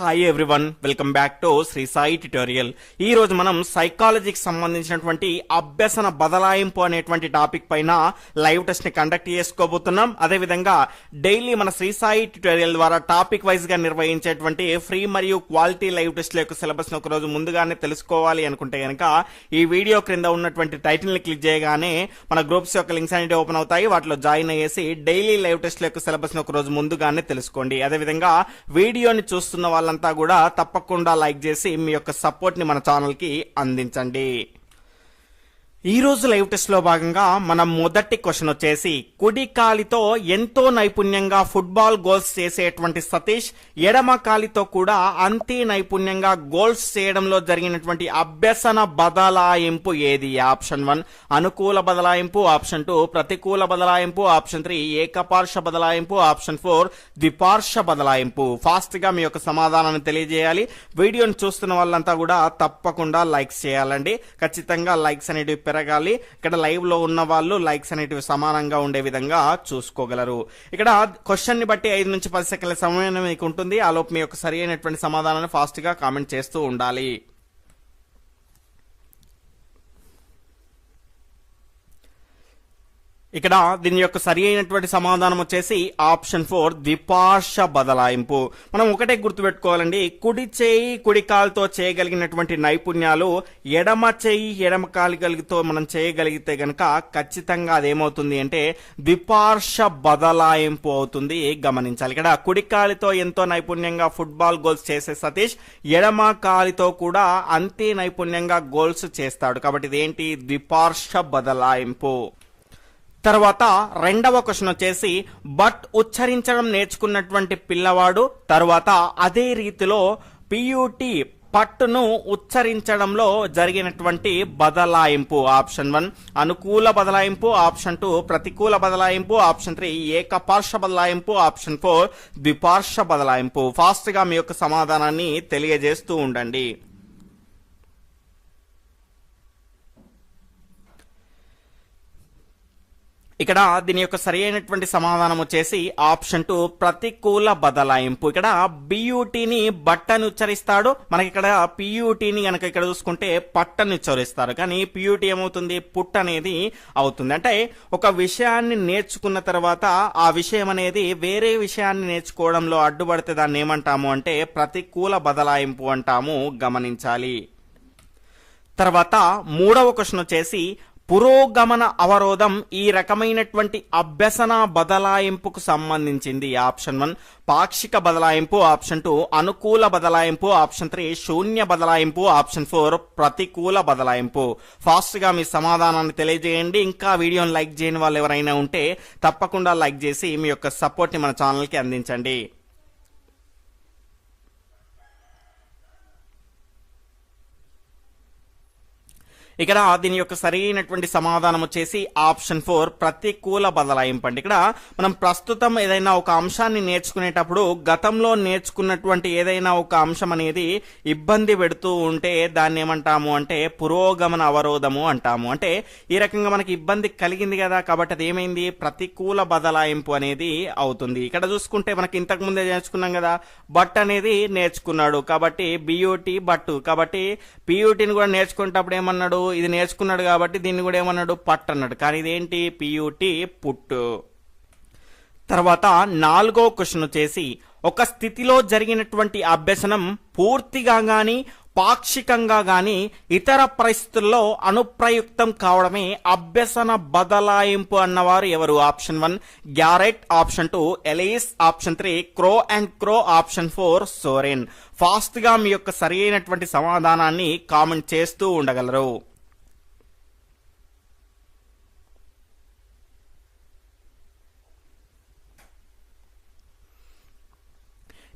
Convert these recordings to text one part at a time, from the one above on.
Hi everyone welcome back to Shri Sai tutorial ఈ రోజు మనం సైకాలజీకి సంబంధించినటువంటి అభ్యసన బదలాయింపు అనేటువంటి టాపిక్ పైన లైవ్ టెస్ట్ని కండక్ట్ చేసుకోబోతున్నాం. అదేవిధంగా డైలీ మన శ్రీ సాయి ట్యుటోరియల్ ద్వారా టాపిక్ వైజ్గా నిర్వహించేటువంటి ఫ్రీ మరియు క్వాలిటీ లైవ్ టెస్ట్ యొక్క సిలబస్ని ఒక రోజు ముందుగానే తెలుసుకోవాలి అనుకుంటే కనుక ఈ వీడియో క్రింద ఉన్నటువంటి టైటిల్ని క్లిక్ చేయగానే మన గ్రూప్స్ యొక్క లింక్స్ అనేవి ఓపెన్ అవుతాయి. వాటిలో జాయిన్ అయ్యేసి డైలీ లైవ్ టెస్ట్ యొక్క సిలబస్ని ఒక రోజు ముందుగానే తెలుసుకోండి. అదేవిధంగా వీడియోని చూస్తున్న వాళ్ళ వాళ్ళంతా కూడా తప్పకుండా లైక్ చేసి మీ యొక్క సపోర్ట్ని మన ఛానల్కి అందించండి. ఈ రోజు లైవ్ టెస్ట్లో భాగంగా మనం మొదటి క్వశ్చన్ వచ్చేసి కుడి కాలితో ఎంతో నైపుణ్యంగా ఫుట్బాల్ గోల్స్ చేసేటువంటి సతీష్ ఎడమ కాలితో కూడా అంతే నైపుణ్యంగా గోల్స్ చేయడంలో జరిగినటువంటి అభ్యసన బదలాయింపు ఏది? ఆప్షన్ వన్ అనుకూల బదలాయింపు. ఆప్షన్ టూ ప్రతికూల బదలాయింపు. ఆప్షన్ త్రీ ఏకపార్ష బదలాయింపు. ఆప్షన్ ఫోర్ ద్విపార్ష బదలాయింపు. ఫాస్ట్గా మీ యొక్క సమాధానాన్ని తెలియజేయాలి. వీడియోని చూస్తున్న వాళ్ళంతా కూడా తప్పకుండా లైక్స్ చేయాలండి. ఖచ్చితంగా లైక్స్ అనేటివి పెరగాలి. ఇక్కడ లైవ్లో ఉన్న వాళ్ళు లైక్స్ అనేటివి సమానంగా ఉండే విధంగా చూసుకోగలరు. ఇక్కడ క్వశ్చన్ని బట్టి ఐదు నుంచి పది సెకండ్ల సమయం మీకు ఉంటుంది. ఆ మీ యొక్క సరి అయినటువంటి సమాధానాన్ని ఫాస్ట్గా కామెంట్ చేస్తూ ఉండాలి. ఇక్కడ దీని యొక్క సరి అయినటువంటి సమాధానం వచ్చేసి ఆప్షన్ ఫోర్ ద్విపార్ష బదలాయింపు. మనం ఒకటే గుర్తుపెట్టుకోవాలండి కుడి చేయి కుడి కాలుతో చేయగలిగినటువంటి నైపుణ్యాలు ఎడమ చేయి ఎడమ కాలుగలితో మనం చేయగలిగితే గనక ఖచ్చితంగా అదేమవుతుంది అంటే ద్విపార్ష బదలాయింపు అవుతుంది. గమనించాలి. ఇక్కడ కుడి కాలితో ఎంతో నైపుణ్యంగా ఫుట్బాల్ గోల్స్ చేసే సతీష్ ఎడమ కాలితో కూడా అంతే నైపుణ్యంగా గోల్స్ చేస్తాడు. కాబట్టి ఇదేంటి? ద్విపార్ష బదలాయింపు. తర్వాత రెండవ క్వశ్చన్ వచ్చేసి బట్ ఉచ్చరించడం నేర్చుకున్నటువంటి పిల్లవాడు తర్వాత అదే రీతిలో పియుటి పట్టును ఉచ్చరించడంలో జరిగినటువంటి బదలాయింపు ఆప్షన్ వన్. అనుకూల బదలాయింపు ఆప్షన్ టూ. ప్రతికూల బదలాయింపు ఆప్షన్ త్రీ. ఏకపార్ష బదలాయింపు ఆప్షన్ ఫోర్. ద్విపార్ష బదలాయింపు. ఫాస్ట్గా మీ యొక్క సమాధానాన్ని తెలియజేస్తూ ఉండండి. ఇక్కడ దీని యొక్క సరి అయినటువంటి సమాధానం వచ్చేసి ఆప్షన్ టూ ప్రతికూల బదలాయింపు. ఇక్కడ బియూటీని బట్టను ఉచ్చరిస్తాడు. మనకి ఇక్కడ పియూటీని కనుక ఇక్కడ చూసుకుంటే పట్టను ఉచ్చరిస్తారు. కానీ పియూటీ ఏమవుతుంది? పుట్ అనేది అవుతుంది. అంటే ఒక విషయాన్ని నేర్చుకున్న తర్వాత ఆ విషయం అనేది వేరే విషయాన్ని నేర్చుకోవడంలో అడ్డుపడితే దాన్ని ఏమంటాము అంటే ప్రతికూల బదలాయింపు అంటాము గమనించాలి. తర్వాత మూడవ క్వశ్చన్ వచ్చేసి పురోగమన అవరోధం ఈ రకమైనటువంటి అభ్యసన బదలాయింపుకు సంబంధించింది. ఆప్షన్ వన్ పాక్షిక బదలాయింపు. ఆప్షన్ టూ అనుకూల బదలాయింపు. ఆప్షన్ త్రీ శూన్య బదలాయింపు. ఆప్షన్ ఫోర్ ప్రతికూల బదలాయింపు. ఫాస్ట్గా మీ సమాధానాన్ని తెలియజేయండి. ఇంకా వీడియోని లైక్ చేయని వాళ్ళు ఎవరైనా ఉంటే తప్పకుండా లైక్ చేసి మీ యొక్క సపోర్ట్ని మన ఛానల్కి అందించండి. ఇక్కడ దీని యొక్క సరైనటువంటి సమాధానం వచ్చేసి ఆప్షన్ ఫోర్ ప్రతికూల బదలాయింపు అండి ఇక్కడ మనం ప్రస్తుతం ఏదైనా ఒక అంశాన్ని నేర్చుకునేటప్పుడు గతంలో నేర్చుకున్నటువంటి ఏదైనా ఒక అంశం అనేది ఇబ్బంది పెడుతూ ఉంటే దాన్ని ఏమంటాము అంటే పురోగమన అవరోధము అంటాము. అంటే ఈ రకంగా మనకి ఇబ్బంది కలిగింది కదా కాబట్టి అది ఏమైంది? ప్రతికూల బదలాయింపు అనేది అవుతుంది. ఇక్కడ చూసుకుంటే మనకి ఇంతకు ముందే నేర్చుకున్నాం కదా బట్ అనేది నేర్చుకున్నాడు. కాబట్టి బియూటీ బట్టు కాబట్టి పియూటీని కూడా నేర్చుకునేటప్పుడు ఏమన్నాడు? ఇది నేర్చుకున్నాడు కాబట్టి దీన్ని కూడా ఏమన్నాడు? పట్ అన్నాడు. కానీ ఇదేంటి? పియూటి పుట్టు. తర్వాత నాలుగో క్వశ్చన్ వచ్చేసి ఒక స్థితిలో జరిగినటువంటి అభ్యసనం పూర్తిగా కానీ పాక్షికంగా కానీ ఇతర పరిస్థితుల్లో అనుప్రయుక్తం కావడమే అభ్యసన బదలాయింపు అన్నవారు ఎవరు? Option one Garrett. Option two Ellis. Option three Crow and Crow. Option four Soren. ఫాస్ట్గా మీ యొక్క సరి అయినటువంటి సమాధానాన్ని కామెంట్ చేస్తూ ఉండగలరు.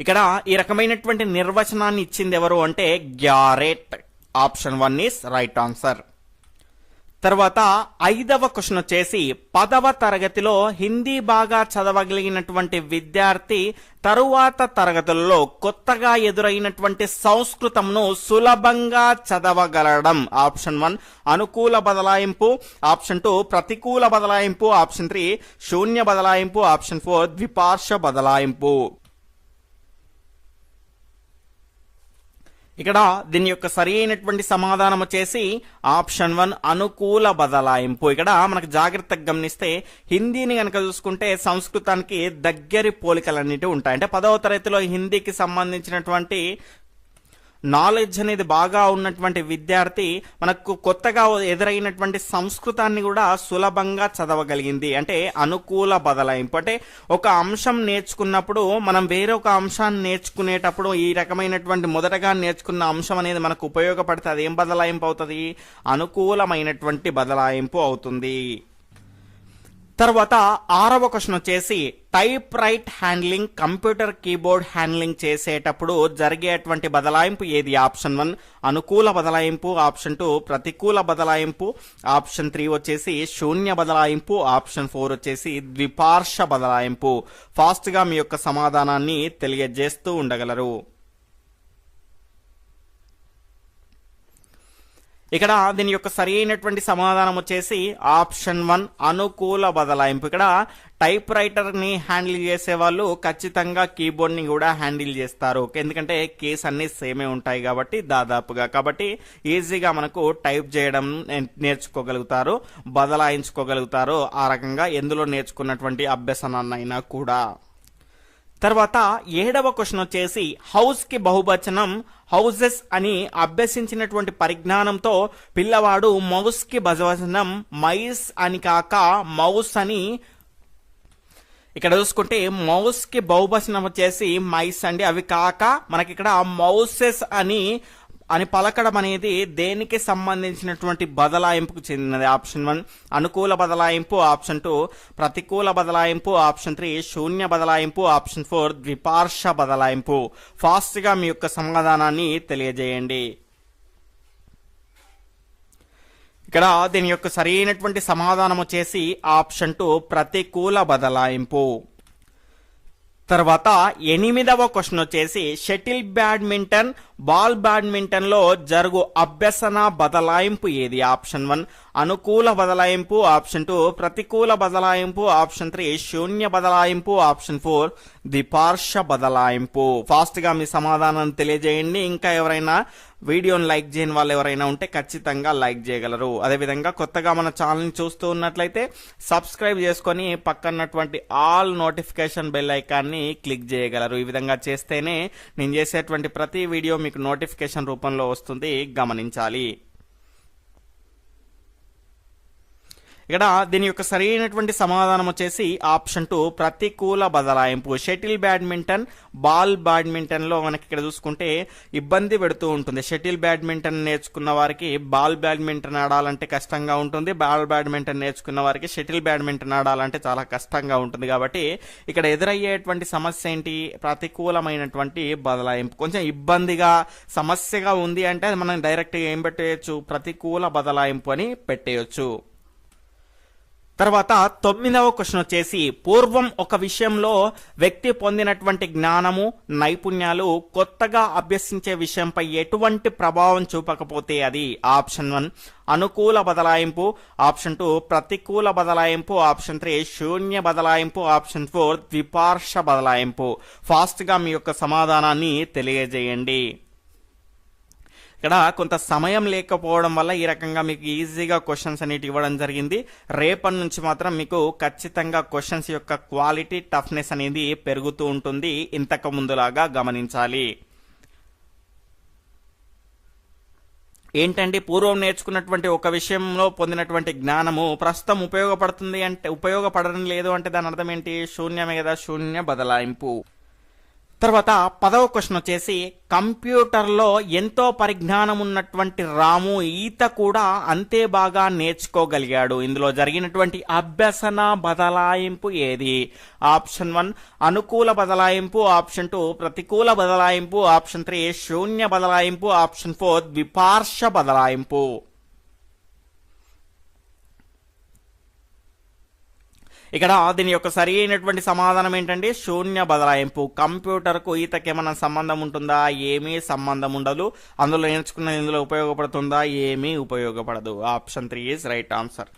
ఇక్కడ ఈ రకమైనటువంటి నిర్వచనాన్ని ఇచ్చింది ఎవరు అంటే Garrett. Option one is right answer. తర్వాత ఐదవ క్వశ్చన్ వచ్చేసి పదవ తరగతిలో హిందీ బాగా చదవగలిగినటువంటి విద్యార్థి తరువాత తరగతుల్లో కొత్తగా ఎదురైనటువంటి సంస్కృతంను సులభంగా చదవగలడం. ఆప్షన్ వన్ అనుకూల బదలాయింపు. ఆప్షన్ టూ ప్రతికూల బదలాయింపు. ఆప్షన్ త్రీ శూన్య బదలాయింపు. ఆప్షన్ ఫోర్ ద్విపార్ష బదలాయింపు. ఇక్కడ దీని యొక్క సరి అయినటువంటి సమాధానం వచ్చేసి ఆప్షన్ వన్ అనుకూల బదలాయింపు. ఇక్కడ మనకు జాగ్రత్తగా గమనిస్తే హిందీని కనుక చూసుకుంటే సంస్కృతానికి దగ్గరి పోలికలన్నిటి ఉంటాయి. అంటే పదవ తరగతిలో హిందీకి సంబంధించినటువంటి నాలెడ్జ్ అనేది బాగా ఉన్నటువంటి విద్యార్థి మనకు కొత్తగా ఎదురైనటువంటి సంస్కృతాన్ని కూడా సులభంగా చదవగలిగింది. అంటే అనుకూల బదలాయింపు. అంటే ఒక అంశం నేర్చుకున్నప్పుడు మనం వేరొక అంశాన్ని నేర్చుకునేటప్పుడు ఈ రకమైనటువంటి మొదటగా నేర్చుకున్న అంశం అనేది మనకు ఉపయోగపడితే అది ఏం బదలాయింపు అవుతుంది? అనుకూలమైనటువంటి బదలాయింపు అవుతుంది. తర్వాత ఆరవ క్వశ్చన్ వచ్చేసి typewriter handling computer keyboard handling చేసేటప్పుడు జరిగేటువంటి బదలాయింపు ఏది? ఆప్షన్ వన్ అనుకూల బదలాయింపు. ఆప్షన్ టూ ప్రతికూల బదలాయింపు. ఆప్షన్ త్రీ వచ్చేసి శూన్య బదలాయింపు. ఆప్షన్ ఫోర్ వచ్చేసి ద్విపార్ష బదలాయింపు. ఫాస్ట్గా మీ యొక్క సమాధానాన్ని తెలియజేస్తూ ఉండగలరు. ఇక్కడ దీని యొక్క సరి అయినటువంటి సమాధానం వచ్చేసి ఆప్షన్ వన్ అనుకూల బదలాయింపు. ఇక్కడ టైప్ రైటర్ని హ్యాండిల్ చేసే వాళ్ళు ఖచ్చితంగా కీబోర్డ్ని కూడా హ్యాండిల్ చేస్తారు. ఎందుకంటే కేస్ అన్ని సేమే ఉంటాయి కాబట్టి దాదాపుగా. కాబట్టి ఈజీగా మనకు టైప్ చేయడం నేర్చుకోగలుగుతారు బదలాయించుకోగలుగుతారు ఆ రకంగా. ఎందులో నేర్చుకున్నటువంటి అభ్యసనాన్నైనా కూడా. తర్వాత ఏడవ క్వశ్చన్ వచ్చేసి హౌస్కి బహువచనం హౌజెస్ అని అభ్యసించినటువంటి పరిజ్ఞానంతో పిల్లవాడు మౌస్కి బహువచనం మైస్ అని కాక మౌస్ అని. ఇక్కడ చూసుకుంటే మౌస్కి బహువచనం వచ్చేసి మైస్ అండి. అవి కాక మనకి ఇక్కడ మౌసెస్ అని అని పలకడం అనేది దేనికి సంబంధించినటువంటి బదలాయింపుకు చెందినది? ఆప్షన్ వన్ అనుకూల బదలాయింపు. ఆప్షన్ టూ ప్రతికూల బదలాయింపు. ఆప్షన్ త్రీ శూన్య బదలాయింపు. ఆప్షన్ ఫోర్ ద్విపార్ష బదలాయింపు. ఫాస్ట్గా మీ యొక్క సమాధానాన్ని తెలియజేయండి. ఇక్కడ దీని యొక్క సరైనటువంటి సమాధానం వచ్చేసి ఆప్షన్ టూ ప్రతికూల బదలాయింపు. తర్వాత ఎనిమిదవ క్వశ్చన్ వచ్చేసి షటిల్ బ్యాడ్మింటన్ బాల్ బ్యాడ్మింటన్లో జరుగు అభ్యసన బదలాయింపు ఏది? ఆప్షన్ వన్ అనుకూల బదలాయింపు. ఆప్షన్ టూ ప్రతికూల బదలాయింపు. ఆప్షన్ త్రీ శూన్య బదలాయింపు. ఆప్షన్ ఫోర్ ది పార్ష బదలాయింపు. ఫాస్ట్గా మీ సమాధానం తెలియజేయండి. ఇంకా ఎవరైనా వీడియోని లైక్ చేయని వాళ్ళు ఎవరైనా ఉంటే ఖచ్చితంగా లైక్ చేయగలరు. అదేవిధంగా కొత్తగా మన ఛానల్ని చూస్తూ ఉన్నట్లయితే సబ్స్క్రైబ్ చేసుకొని పక్కన్నటువంటి ఆల్ నోటిఫికేషన్ బెల్ ఐకాన్ని క్లిక్ చేయగలరు. ఈ విధంగా చేస్తేనే నేను చేసేటువంటి ప్రతి వీడియో మీకు నోటిఫికేషన్ రూపంలో వస్తుంది. గమనించాలి. ఇక్కడ దీని యొక్క సరైనటువంటి సమాధానం వచ్చేసి ఆప్షన్ టూ ప్రతికూల బదలాయింపు. షటిల్ బ్యాడ్మింటన్ బాల్ బ్యాడ్మింటన్లో మనకి ఇక్కడ చూసుకుంటే ఇబ్బంది పెడుతూ ఉంటుంది. షటిల్ బ్యాడ్మింటన్ నేర్చుకున్న వారికి బాల్ బ్యాడ్మింటన్ ఆడాలంటే కష్టంగా ఉంటుంది. బాల్ బ్యాడ్మింటన్ నేర్చుకున్న వారికి షటిల్ బ్యాడ్మింటన్ ఆడాలంటే చాలా కష్టంగా ఉంటుంది. కాబట్టి ఇక్కడ ఎదురయ్యేటువంటి సమస్య ఏంటి? ప్రతికూలమైనటువంటి బదలాయింపు. కొంచెం ఇబ్బందిగా సమస్యగా ఉంది అంటే అది మనం డైరెక్ట్గా ఏం పెట్టేయచ్చు? ప్రతికూల బదలాయింపు అని పెట్టేయచ్చు. తర్వాత తొమ్మిదవ క్వశ్చన్ వచ్చేసి పూర్వం ఒక విషయంలో వ్యక్తి పొందినటువంటి జ్ఞానము నైపుణ్యాలు కొత్తగా అభ్యసించే విషయంపై ఎటువంటి ప్రభావం చూపకపోతే అది ఆప్షన్ వన్. అనుకూల బదలాయింపు ఆప్షన్ టూ ప్రతికూల బదలాయింపు ఆప్షన్ త్రీ శూన్య బదలాయింపు ఆప్షన్ ఫోర్ ద్విపార్ష బదలాయింపు. ఫాస్ట్గా మీ యొక్క సమాధానాన్ని తెలియజేయండి. ఇక్కడ కొంత సమయం లేకపోవడం వల్ల ఈ రకంగా మీకు ఈజీగా క్వశ్చన్స్ అనేవి ఇవ్వడం జరిగింది. రేపటి నుంచి మాత్రం మీకు ఖచ్చితంగా క్వశ్చన్స్ యొక్క క్వాలిటీ టఫ్నెస్ అనేది పెరుగుతూ ఉంటుంది. ఇంతకు ముందులాగా గమనించాలి. ఏంటంటే పూర్వం నేర్చుకున్నటువంటి ఒక విషయంలో పొందినటువంటి జ్ఞానము ప్రస్తుతం ఉపయోగపడుతుంది అంటే ఉపయోగపడడం లేదు అంటే దాని అర్థం ఏంటి? శూన్యమే కదా? శూన్య బదలాయింపు. తర్వాత పదవ క్వశ్చన్ వచ్చేసి కంప్యూటర్లో ఎంతో పరిజ్ఞానం ఉన్నటువంటి రాము ఈత కూడా అంతే బాగా నేర్చుకోగలిగాడు. ఇందులో జరిగినటువంటి అభ్యసన బదలాయింపు ఏది? ఆప్షన్ వన్ అనుకూల బదలాయింపు. ఆప్షన్ టూ ప్రతికూల బదలాయింపు. ఆప్షన్ త్రీ శూన్య బదలాయింపు. ఆప్షన్ ఫోర్ ద్విపార్ష బదలాయింపు. ఇక్కడ దీని యొక్క సరి అయినటువంటి సమాధానం ఏంటంటే శూన్య బదలాయింపు. కంప్యూటర్కు ఈతకి ఏమైనా సంబంధం ఉంటుందా? ఏమీ సంబంధం ఉండదు. అందులో నేర్చుకున్న ఇందులో ఉపయోగపడుతుందా? ఏమీ ఉపయోగపడదు. Option three is right answer.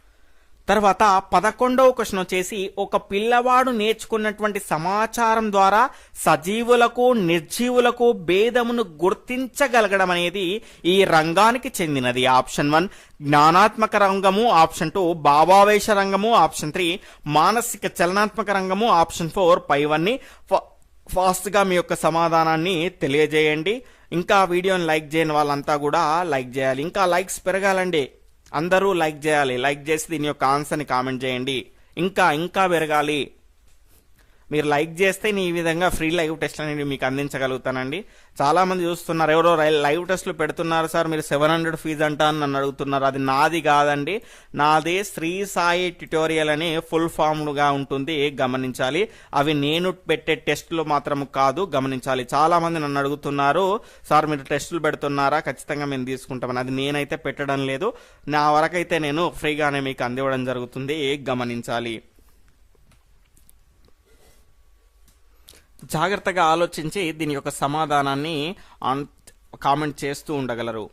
తర్వాత పదకొండవ క్వశ్చన్ వచ్చేసి ఒక పిల్లవాడు నేర్చుకున్నటువంటి సమాచారం ద్వారా సజీవులకు నిర్జీవులకు భేదమును గుర్తించగలగడం అనేది ఈ రంగానికి చెందినది. ఆప్షన్ వన్ జ్ఞానాత్మక రంగము. ఆప్షన్ టూ భావావేశ రంగము. ఆప్షన్ త్రీ మానసిక చలనాత్మక రంగము. ఆప్షన్ ఫోర్ పైవన్నీ ఫాస్ట్గా మీ యొక్క సమాధానాన్ని తెలియజేయండి. ఇంకా వీడియోని లైక్ చేయని వాళ్ళంతా కూడా లైక్ చేయాలి. ఇంకా లైక్స్ పెరగాలండి. అందరూ లైక్ చేయాలి. లైక్ చేసి దీని యొక్క ఆన్సర్ని కామెంట్ చేయండి. ఇంకా ఇంకా పెరగాలి. మీరు లైక్ చేస్తే నేను ఈ విధంగా ఫ్రీ లైవ్ టెస్ట్ అనేది మీకు అందించగలుగుతానండి. చాలా మంది చూస్తున్నారు ఎవరో లైవ్ టెస్ట్లు పెడుతున్నారు సార్ మీరు సెవెన్ హండ్రెడ్ ఫీజు అంటా అని నన్ను అడుగుతున్నారు. అది నాది కాదండి. నాది శ్రీ సాయి ట్యుటోరియల్ అని ఫుల్ ఫామ్గా ఉంటుంది. గమనించాలి. అవి నేను పెట్టే టెస్టులు మాత్రం కాదు. గమనించాలి. చాలామంది నన్ను అడుగుతున్నారు సార్ మీరు టెస్టులు పెడుతున్నారా? ఖచ్చితంగా మేము తీసుకుంటామని. అది నేనైతే పెట్టడం లేదు. నా వరకైతే నేను ఫ్రీగానే మీకు అందివ్వడం జరుగుతుంది. గమనించాలి. జాగ్రత్తగా ఆలోచించి దీని యొక్క సమాధానాన్ని ఆన్- కామెంట్ చేస్తూ ఉండగలరు.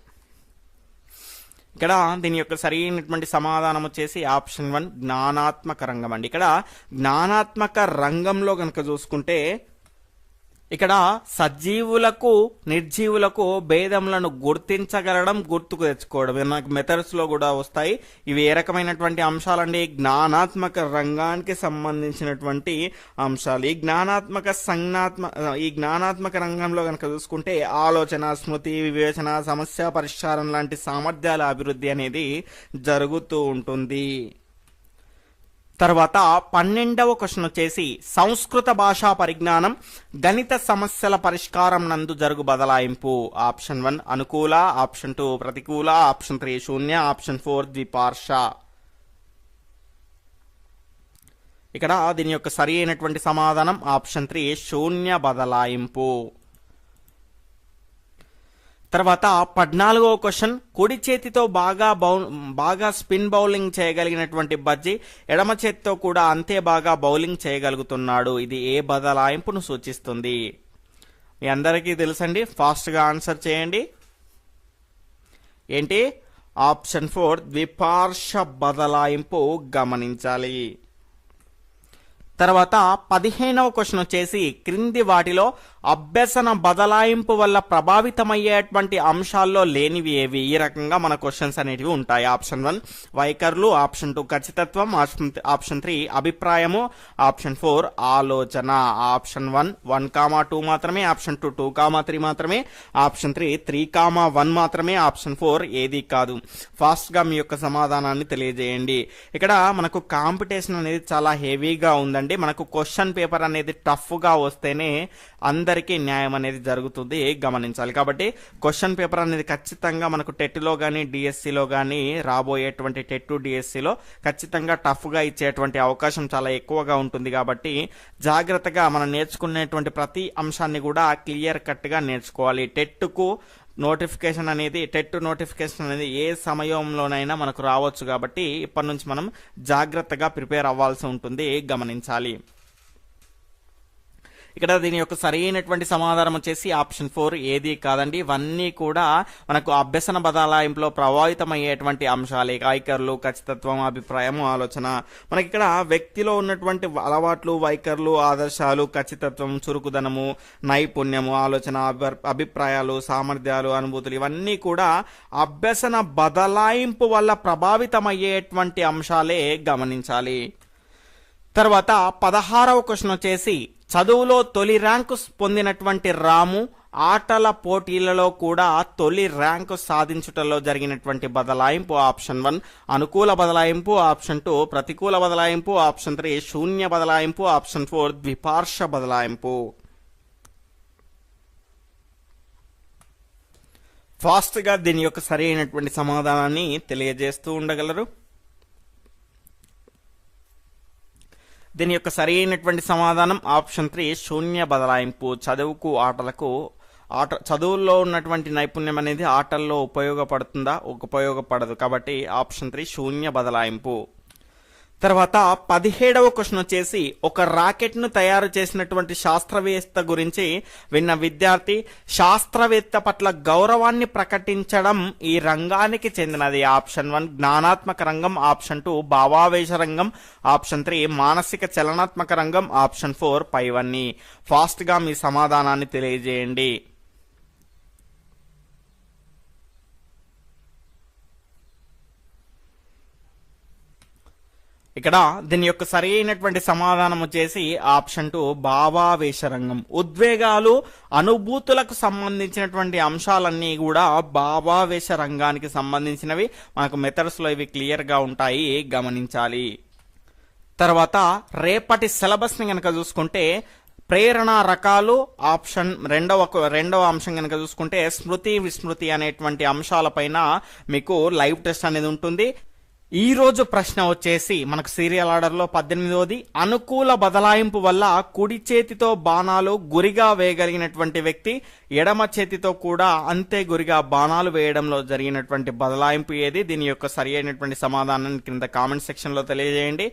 ఇక్కడ దీని యొక్క సరైనటువంటి సమాధానం వచ్చేసి ఆప్షన్ వన్ జ్ఞానాత్మక రంగం అండి. ఇక్కడ జ్ఞానాత్మక రంగంలో కనుక చూసుకుంటే ఇక్కడ సజీవులకు నిర్జీవులకు భేదములను గుర్తించగలడం గుర్తుకు తెచ్చుకోవడం. నాకు మనకు మెథడ్స్లో కూడా వస్తాయి. ఇవి ఏ రకమైనటువంటి అంశాలండి? జ్ఞానాత్మక రంగానికి సంబంధించినటువంటి అంశాలు. ఈ జ్ఞానాత్మక సంజ్ఞాత్మ ఈ జ్ఞానాత్మక రంగంలో కనుక చూసుకుంటే ఆలోచన స్మృతి వివేచన సమస్య పరిష్కారం లాంటి సామర్థ్యాల అభివృద్ధి అనేది జరుగుతూ ఉంటుంది. తర్వాత పన్నెండవ క్వశ్చన్ వచ్చేసి సంస్కృత భాషా పరిజ్ఞానం గణిత సమస్యల పరిష్కారం నందు జరుగు బదలాయింపు. ఆప్షన్ వన్ అనుకూల ఆప్షన్ టూ ప్రతికూల ఆప్షన్ త్రీ శూన్య ఆప్షన్ ఫోర్ ద్విపార్ష ఇక్కడ దీని యొక్క సరి అయినటువంటి సమాధానం ఆప్షన్ త్రీ శూన్య బదలాయింపు. తర్వాత పద్నాలుగో క్వశ్చన్ కుడి చేతితో బాగా బౌ బాగా స్పిన్ బౌలింగ్ చేయగలిగినటువంటి బజ్జీ ఎడమ చేతితో కూడా అంతే బాగా బౌలింగ్ చేయగలుగుతున్నాడు. ఇది ఏ బదలాయింపును సూచిస్తుంది? మీ అందరికీ తెలుసండి? ఫాస్ట్గా ఆన్సర్ చేయండి. ఏంటి? ఆప్షన్ ఫోర్ ద్విపార్ష బదలాయింపు గమనించాలి. తర్వాత పదిహేనవ క్వశ్చన్ వచ్చేసి క్రింది వాటిలో అభ్యసన బదలాయింపు వల్ల ప్రభావితమయ్యేటువంటి అంశాల్లో లేనివి ఏవి? ఈ రకంగా మన క్వశ్చన్స్ అనేటివి ఉంటాయి. ఆప్షన్ వన్ వైఖరులు. ఆప్షన్ టూ ఖచ్చితత్వం. ఆప్షన్ ఆప్షన్ త్రీ అభిప్రాయము. ఆప్షన్ ఫోర్ ఆలోచన. Option one one comma two మాత్రమే. Option two two comma three మాత్రమే. Option three three comma one మాత్రమే. ఆప్షన్ ఫోర్ ఏది కాదు. ఫాస్ట్గా మీ యొక్క సమాధానాన్ని తెలియజేయండి. ఇక్కడ మనకు కాంపిటీషన్ అనేది చాలా హెవీగా ఉందండి. మనకు క్వశ్చన్ పేపర్ అనేది టఫ్గా వస్తేనే అందరు అందరికీ న్యాయం అనేది జరుగుతుంది గమనించాలి. కాబట్టి క్వశ్చన్ పేపర్ అనేది ఖచ్చితంగా మనకు టెట్లో కానీ డిఎస్సిలో కానీ రాబోయేటువంటి టెట్ డిఎస్సిలో ఖచ్చితంగా టఫ్గా ఇచ్చేటువంటి అవకాశం చాలా ఎక్కువగా ఉంటుంది. కాబట్టి జాగ్రత్తగా మనం నేర్చుకునేటువంటి ప్రతి అంశాన్ని కూడా క్లియర్ కట్గా నేర్చుకోవాలి. టెట్కు నోటిఫికేషన్ అనేది టెట్ నోటిఫికేషన్ అనేది ఏ సమయంలోనైనా మనకు రావచ్చు. కాబట్టి ఇప్పటి నుంచి మనం జాగ్రత్తగా ప్రిపేర్ అవ్వాల్సి ఉంటుంది గమనించాలి. ఇక్కడ దీని యొక్క సరైనటువంటి సమాధానం వచ్చేసి ఆప్షన్ ఫోర్ ఏది కాదండి. ఇవన్నీ కూడా మనకు అభ్యసన బదలాయింపులో ప్రభావితమయ్యేటువంటి అంశాలే. వైఖరులు ఖచ్చితత్వం అభిప్రాయం ఆలోచన. మనకి ఇక్కడ వ్యక్తిలో ఉన్నటువంటి అలవాట్లు వైఖరులు ఆదర్శాలు ఖచ్చితత్వం చురుకుదనము నైపుణ్యము ఆలోచన అభిప్రాయాలు సామర్థ్యాలు అనుభూతులు ఇవన్నీ కూడా అభ్యసన బదలాయింపు వల్ల ప్రభావితమయ్యేటువంటి అంశాలే గమనించాలి. తర్వాత పదహారవ క్వశ్చన్ వచ్చేసి చదువులో తొలి ర్యాంకు పొందినటువంటి రాము ఆటల పోటీలలో కూడా తొలి ర్యాంకు సాధించుటలో జరిగినటువంటి బదలాయింపు ఆప్షన్ వన్. అనుకూల బదలాయింపు ఆప్షన్ టూ ప్రతికూల బదలాయింపు ఆప్షన్ త్రీ శూన్య బదలాయింపు ఆప్షన్ ఫోర్ ద్విపార్ష బదలాయింపు. ఫాస్ట్గా దీని యొక్క సరైనటువంటి సమాధానాన్ని తెలియజేస్తూ ఉండగలరు. దీని యొక్క సరైనటువంటి సమాధానం ఆప్షన్ త్రీ శూన్య బదలాయింపు. చదువుకు ఆటలకు ఆట చదువుల్లో ఉన్నటువంటి నైపుణ్యం అనేది ఆటల్లో ఉపయోగపడుతుందా? ఉపయోగపడదు. కాబట్టి ఆప్షన్ త్రీ శూన్య బదలాయింపు. తర్వాత పదిహేడవ క్వశ్చన్ వచ్చేసి ఒక రాకెట్ను తయారు చేసినటువంటి శాస్త్రవేత్త గురించి విన్న విద్యార్థి శాస్త్రవేత్త పట్ల గౌరవాన్ని ప్రకటించడం ఈ రంగానికి చెందినది. ఆప్షన్ వన్ జ్ఞానాత్మక రంగం. ఆప్షన్ టూ భావావేశ రంగం. ఆప్షన్ త్రీ మానసిక చలనాత్మక రంగం. ఆప్షన్ ఫోర్ పైవన్నీ. ఫాస్ట్గా మీ సమాధానాన్ని తెలియజేయండి. ఇక్కడ దీని యొక్క సరి అయినటువంటి సమాధానం వచ్చేసి ఆప్షన్ టూ భావావేశ రంగం. ఉద్వేగాలు అనుభూతులకు సంబంధించినటువంటి అంశాలన్నీ కూడా భావావేశ రంగానికి సంబంధించినవి. మనకు మెథడ్స్లో ఇవి క్లియర్గా ఉంటాయి. గమనించాలి. తర్వాత రేపటి సిలబస్ని కనుక చూసుకుంటే ప్రేరణ రకాలు ఆప్షన్ రెండవ రెండవ అంశం కనుక చూసుకుంటే స్మృతి విస్మృతి అనేటువంటి అంశాలపైన మీకు లైవ్ టెస్ట్ అనేది ఉంటుంది. ఈ రోజు ప్రశ్న వచ్చేసి మనకు సీరియల్ ఆర్డర్లో పద్దెనిమిదవది అనుకూల బదలాయింపు వల్ల కుడి చేతితో బాణాలు గురిగా వేయగలిగినటువంటి వ్యక్తి ఎడమ చేతితో కూడా అంతే గురిగా బాణాలు వేయడంలో జరిగినటువంటి బదలాయింపు ఏది? దీని యొక్క సరి అయినటువంటి సమాధానాన్ని కింద కామెంట్ సెక్షన్లో తెలియజేయండి.